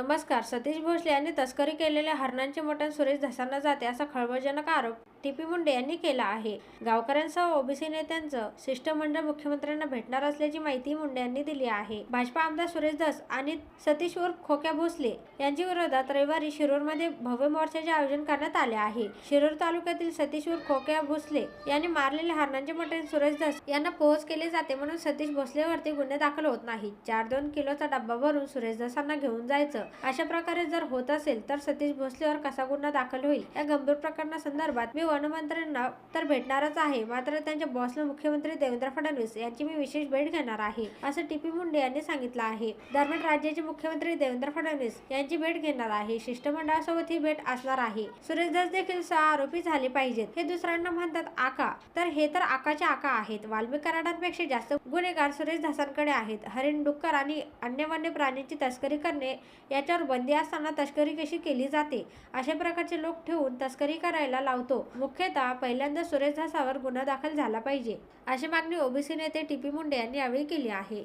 नमस्कार सतीश भोसले यांनी तस्करी केलेल्या हरणांचे मटण सुरेश धसांना जाते असा खळबळजनक आरोप टीपी मुंडे यांनी केला आहे. गावकऱ्यांसह ओबीसी नेत्यांचं शिष्टमंडळ मुख्यमंत्र्यांना भेटणार असल्याची माहिती मुंडे यांनी दिली आहे. भाजपा आमदार सुरेश दास आणि सतीश उर्फ खोक्या भोसले यांच्या विरोधात रविवारी शिरूरमध्ये भव्य मोर्चाचे आयोजन करण्यात आले आहे. शिरूर तालुक्यातील सतीश उर्फ खोक्या भोसले यांनी मारलेले हरणांचे मटेन सुरेश दास यांना पोहोच केले जाते म्हणून सतीश भोसलेवरती गुन्हे दाखल होत नाही चार दोन किलोचा डब्बा भरून सुरेश दासांना घेऊन जायचं. अशा प्रकारे जर होत असेल तर सतीश भोसलेवर कसा गुन्हा दाखल होईल या गंभीर प्रकरणासंदर्भात मी वनमंत्र्यांना तर भेटणारच आहे. मात्र त्यांच्या बॉसला मुख्यमंत्री देवेंद्र फडणवीस यांची मी विशेष भेट घेणार आहे असं टी पी मुंडे यांनी सांगितलं आहे. दरम्यान राज्याचे मुख्यमंत्री देवेंद्र फडणवीस यांची भेट घेणार आहे. शिष्टमंडळासोबत ही भेट असणार आहे. सुरेश दास देखील सह आरोपी झाले पाहिजेत. हे दुसऱ्यांना म्हणतात आका. तर हे तर आकाचे आका आहेत. वाल्मिक कराडांपेक्षा जास्त गुन्हेगार सुरेश दासांकडे आहेत. हरिण डुक्कर आणि अन्य वन्य प्राण्यांची तस्करी करणे याच्यावर बंदी असताना तस्करी कशी केली जाते? अशा प्रकारचे लोक ठेवून तस्करी करायला लावतो. मुख्यतः पहिल्यांदा सुरेश धसावर गुन्हा दाखल झाला पाहिजे अशी मागणी ओबीसी नेते टी पी मुंडे यांनी यावेळी केली आहे.